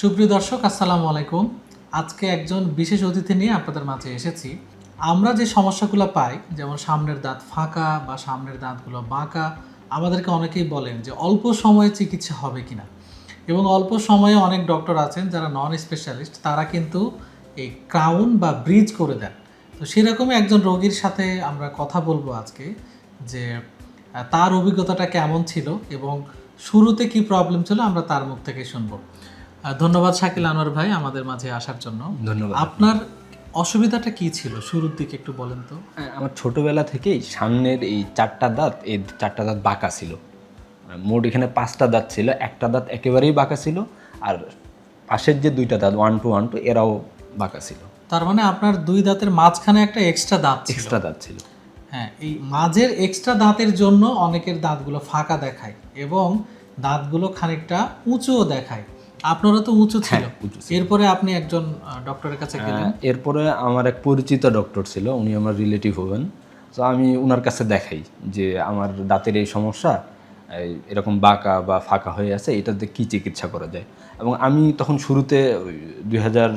সুপ্রিয় দর্শক, আসসালামু আলাইকুম। আজকে একজন বিশেষ অতিথি নিয়ে আপনাদের মাঝে এসেছি। আমরা যে সমস্যাগুলো পাই, যেমন সামনের দাঁত ফাঁকা বা সামনের দাঁতগুলো বাঁকা, আমাদেরকে অনেকেই বলেন যে অল্প সময়ে চিকিৎসা হবে কিনা। এবং অল্প সময়ে অনেক ডক্টর আছেন যারা নন স্পেশালিস্ট তারা কিন্তু এই ক্রাউন বা ব্রিজ করে দেন। তো সেরকমই একজন রোগীর সাথে আমরা কথা বলব আজকে, যে তার অভিজ্ঞতাটা কেমন ছিল এবং শুরুতে কি প্রবলেম ছিল আমরা তার মুখ থেকে শুনব। ধন্যবাদ শাকিল আনোয়ার ভাই আমাদের মাঝে আসার জন্য। ধন্যবাদ আপনার অসুবিধাটা কি ছিল? শুরুর দিকে একটু বলেন তো। হ্যাঁ, আমার ছোটবেলা থেকেই সামনের এই চারটা দাঁত এই চারটা দাঁত বাঁকা ছিল। মোট এখানে পাঁচটা দাঁত ছিল একটা দাঁত একেবারেই বাঁকা ছিল আর পাশের যে দুইটা দাঁত ওয়ান টু ওয়ান টু এরাও বাঁকা ছিল। তার মানে আপনার দুই দাঁতের মাঝখানে একটা এক্সট্রা দাঁত এক্সট্রা দাঁত ছিল। হ্যাঁ এই মাঝের এক্সট্রা দাঁতের জন্য অনেকের দাঁতগুলো ফাঁকা দেখায় এবং দাঁতগুলো খানিকটা উঁচুও দেখায়। আপনারও তো উঁচু ছিল। হ্যাঁ, এরপরে আপনি একজন ডক্টরের কাছে গেলেন। এরপরে আমার এক পরিচিত ডক্টর ছিল উনি আমার রিলেটিভ হবেন। তো আমি ওনার কাছে দেখাই যে আমার দাঁতের এই সমস্যা এরকম বাঁকা বা ফাঁকা হয়ে আছে এটাতে কি চিকিৎসা করা যায়? এবং আমি তখন শুরুতে দুই হাজার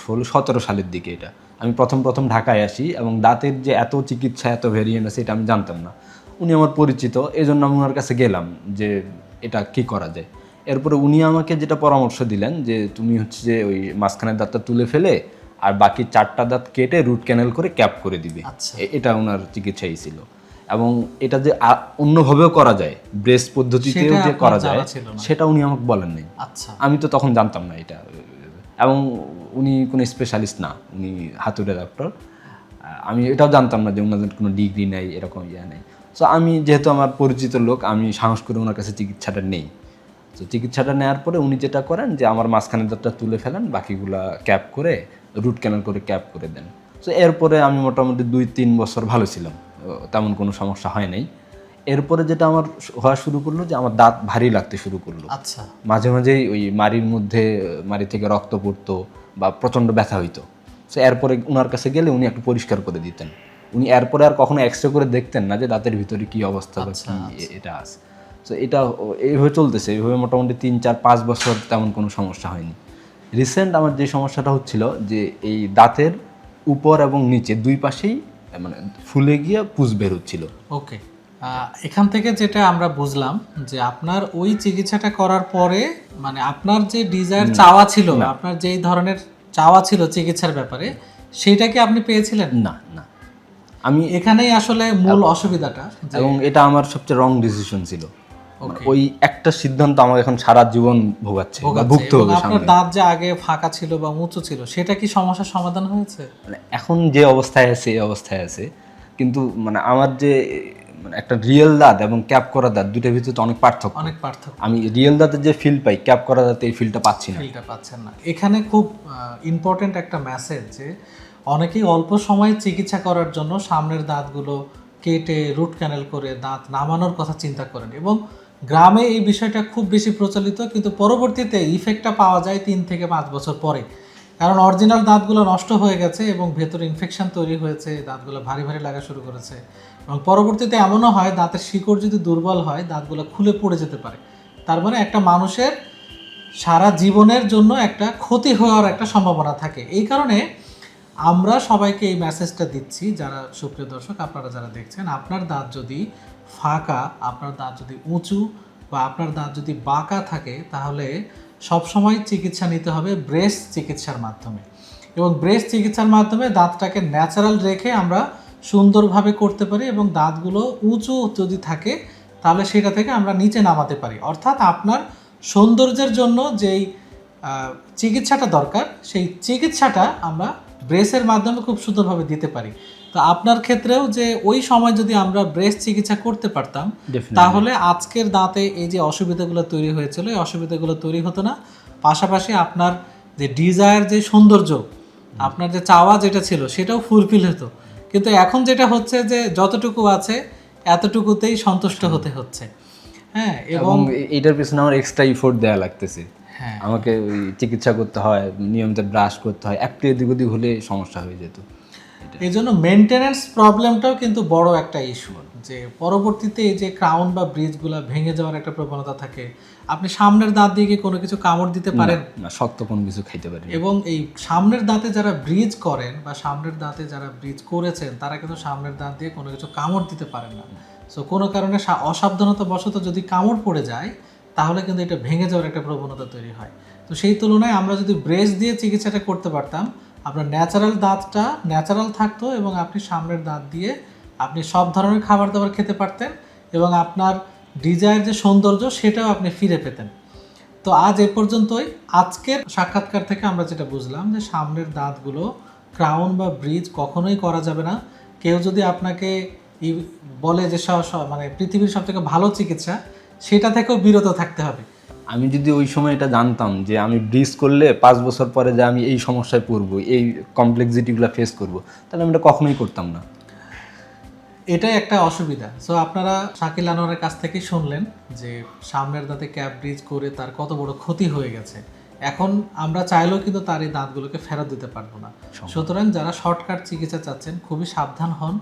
ষোলো সতেরো সালের দিকে এটা আমি প্রথম প্রথম ঢাকায় আসি এবং দাঁতের যে এত চিকিৎসা এত ভেরিয়েন্ট আছে এটা আমি জানতাম না। উনি আমার পরিচিত এই জন্য আমি ওনার কাছে গেলাম যে এটা কি করা যায়? এরপরে উনি আমাকে যেটা পরামর্শ দিলেন যে তুমি হচ্ছে যে ওই মাঝখানের দাঁতটা তুলে ফেলে আর বাকি চারটা দাঁত কেটে রুট ক্যানেল করে ক্যাপ করে দিবে। আচ্ছা। এটা ওনার চিকিৎসাই ছিল। এবং এটা যে অন্যভাবেও করা যায় ব্রেস্ট পদ্ধতিতেও সেটা যে করা যায় সেটা উনি আমাকে বলেন নাই। আচ্ছা। আমি তো তখন জানতাম না এটা। এবং উনি কোনো স্পেশালিস্ট না উনি হাতুড়ে ডক্টর আমি এটাও জানতাম না যে ওনাদের কোনো ডিগ্রি নেই এরকম ইয়ে নেই। সো আমি যেহেতু আমার পরিচিত লোক আমি সাহস করে ওনার কাছে চিকিৎসাটা নেই। তো চিকিৎসাটা নেওয়ার পরে উনি যেটা করেন যে আমার মাঝখানের দাঁতটা তুলে ফেলেন বাকিগুলা ক্যাপ করে রুট ক্যানাল করে ক্যাপ করে দেন। তো এরপরে আমি মোটামুটি দুই তিন বছর ভালো ছিলাম তেমন কোনো সমস্যা হয় নাই। এরপরে যেটা আমার হওয়া শুরু করল যে আমার দাঁত ভারী লাগতে শুরু করল। আচ্ছা। মাঝে মাঝেই ওই মারির মধ্যে মারি থেকে রক্ত পড়তো বা প্রচণ্ড ব্যথা হইতো। সো এরপরে ওনার কাছে গেলে উনি একটু পরিষ্কার করে দিতেন। উনি এরপরে আর কখনো এক্সরে করে দেখতেন না যে দাঁতের ভিতরে কি অবস্থা বা কি এটা আছে। সো এটা এইভাবে চলতেছে। এইভাবে মোটামুটি তিন চার পাঁচ বছর তেমন কোনো সমস্যা হয়নি। রিসেন্ট আমার যে সমস্যাটা হচ্ছিল যে এই দাঁতের উপর এবং নিচে দুই পাশেই মানে ফুলে গিয়ে পুষ বের হচ্ছিল। ওকে। এখান থেকে যেটা আমরা বুঝলাম যে আপনার ওই চিকিৎসাটা করার পরে মানে আপনার যে ডিজায়ার চাওয়া ছিল আপনার যেই ধরনের চাওয়া ছিল চিকিৎসার ব্যাপারে সেটা কি আপনি পেয়েছিলেন? না না। আমি এখানেই আসলে মূল অসুবিধাটা এবং এটা আমার সবচেয়ে রং ডিসিশন ছিল. ওই একটা সিদ্ধান্ত আমাকে এখন সারা জীবন ভোগাচ্ছে ভুগতে হবে আপনার দাঁত যে আগে ফাঁকা ছিল বা উঁচু ছিল সেটা কি সমস্যার সমাধান হয়েছে? মানে এখন যে অবস্থায় আছে এই অবস্থায় আছে। কিন্তু মানে আমার যে মানে একটা রিয়েল দাঁত এবং ক্যাপ করা দাঁত দুটোর ভিতরে তো অনেক পার্থক্য। অনেক পার্থক্য। আমি রিয়েল দাঁতের যে ফিল পাই ক্যাপ করা দাঁতে এই ফিলটা পাচ্ছি না। ফিলটা পাচ্ছেন না। এখানে খুব ইম্পর্টেন্ট একটা মেসেজ যে অনেকেই অল্প সময়ে চিকিৎসা করার জন্য সামনের দাঁতগুলো কেটে রুট ক্যানেল করে দাঁত নামানোর কথা চিন্তা করেন এবং গ্রামে এই বিষয়টা খুব বেশি প্রচলিত, কিন্তু পরবর্তীতে ইফেক্টটা পাওয়া যায় তিন থেকে পাঁচ বছর পরে। কারণ অরিজিনাল দাঁতগুলো নষ্ট হয়ে গেছে এবং ভেতরে ইনফেকশন তৈরি হয়েছে দাঁতগুলো ভারী ভারী লাগা শুরু করেছে। এবং পরবর্তীতে এমনও হয়, দাঁতের শিকড় যদি দুর্বল হয়, দাঁতগুলো খুলে পড়ে যেতে পারে। তার মানে একটা মানুষের সারা জীবনের জন্য একটা ক্ষতি হওয়ার একটা সম্ভাবনা থাকে। এই কারণে আমরা সবাইকে এই মেসেজটা দিচ্ছি, যারা সুপ্রিয় দর্শক, আপনারা যারা দেখছেন, আপনার দাঁত যদি ফাঁকা, আপনার দাঁত যদি উঁচু বা আপনার দাঁত যদি বাঁকা থাকে, তাহলে সবসময় চিকিৎসা নিতে হবে ব্রেস্ট চিকিৎসার মাধ্যমে। এবং ব্রেস্ট চিকিৎসার মাধ্যমে দাঁতটাকে ন্যাচারাল রেখে আমরা সুন্দরভাবে করতে পারি এবং দাঁতগুলো উঁচু যদি থাকে, তাহলে সেটা থেকে আমরা নিচে নামাতে পারি। অর্থাৎ আপনার সৌন্দর্যের জন্য যেই চিকিৎসাটা দরকার, সেই চিকিৎসাটা আমরা ব্রেসের মাধ্যমে খুব সুন্দরভাবে দিতে পারি। তো আপনার ক্ষেত্রেও যে ওই সময় যদি আমরা ব্রেস চিকিৎসা করতে পারতাম তাহলে আজকের দাঁতে এই যে অসুবিধাগুলো তৈরি হয়েছিল এই অসুবিধাগুলো তৈরি হতো না। পাশাপাশি আপনার যে ডিজায়ার যে সৌন্দর্য আপনার যে চাওয়া যেটা ছিল সেটাও ফুলফিল হতো। কিন্তু এখন যেটা হচ্ছে যে যতটুকু আছে এতটুকুতেই সন্তুষ্ট হতে হচ্ছে। হ্যাঁ এবং এবং এ- এইটার পিছনে আমার এক্সট্রা ইফোর্ট দেওয়া লাগতেছে। আমাকে ওই চিকিৎসা করতে হয় নিয়মিত ব্রাশ করতে হয় একটু এদিক ওদিক হলে সমস্যা হয়ে যেত। এই জন্য মেনটেনেন্স প্রবলেমটাও কিন্তু বড় একটা ইস্যু যে পরবর্তীতে এই যে ক্রাউন বা ব্রিজগুলো ভেঙে যাওয়ার একটা প্রবণতা থাকে আপনি সামনের দাঁত দিয়ে কি কোনো কিছু কামড় দিতে পারেন? না শক্ত কোনো কিছু খাইতে পারেন এবং এই সামনের দাঁতে যারা ব্রিজ করেন বা সামনের দাঁতে যারা ব্রিজ করেছেন তারা কিন্তু সামনের দাঁত দিয়ে কোনো কিছু কামড় দিতে পারেন না। সো কোনো কারণে অসাবধানতা বশত যদি কামড় পড়ে যায় তাহলে কিন্তু এটা ভেঙে যাওয়ার একটা প্রবণতা তৈরি হয়। তো সেই তুলনায় আমরা যদি ব্রেস দিয়ে চিকিৎসাটা করতে পারতাম, আপনার ন্যাচারাল দাঁতটা ন্যাচারাল থাকতো এবং আপনি সামনের দাঁত দিয়ে আপনি সব ধরনের খাবার দাবার খেতে পারতেন এবং আপনার ডিজায়ার যে সৌন্দর্য সেটাও আপনি ফিরে পেতেন। তো আজ এ পর্যন্তই। আজকের সাক্ষাৎকার থেকে আমরা যেটা বুঝলাম যে সামনের দাঁতগুলো ক্রাউন বা ব্রিজ কখনোই করা যাবে না। কেউ যদি আপনাকে বলে যে মানে পৃথিবীর সব থেকে ভালো চিকিৎসা সেটা থেকেও বিরত থাকতে হবে। আমি যদি ওই সময় এটা জানতাম যে আমি ব্রিজ করলে পাঁচ বছর পরে যে আমি এই সমস্যায় পড়ব এই কমপ্লেক্সিটিগুলো ফেস করব তাহলে আমি এটা কখনোই করতাম না। এটাই একটা অসুবিধা। সো আপনারা শাকিল আনোয়ারের কাছ থেকেই শুনলেন যে সামনের দাঁতে ক্যাপ ব্রিজ করে তার কত বড় ক্ষতি হয়ে গেছে। এখন আমরা চাইলেও কিন্তু তার এই দাঁতগুলোকে ফেরত দিতে পারব না। সুতরাং যারা শর্টকাট চিকিৎসা চাচ্ছেন খুবই সাবধান হন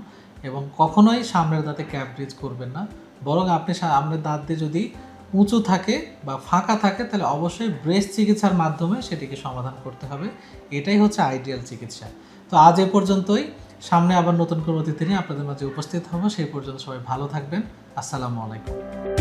এবং কখনোই সামনের দাঁতে ক্যাপ ব্রিজ করবেন না। বরং আপনি দাঁত দিয়ে যদি উঁচু থাকে বা ফাঁকা থাকে, তাহলে অবশ্যই ব্রেস্ট চিকিৎসার মাধ্যমে সেটিকে সমাধান করতে হবে। এটাই হচ্ছে আইডিয়াল চিকিৎসা। তো আজ এ পর্যন্তই। সামনে আবার নতুন কোনো অতিথি নিয়ে আপনাদের মাঝে উপস্থিত হব। সেই পর্যন্ত সবাই ভালো থাকবেন। আসসালামু আলাইকুম।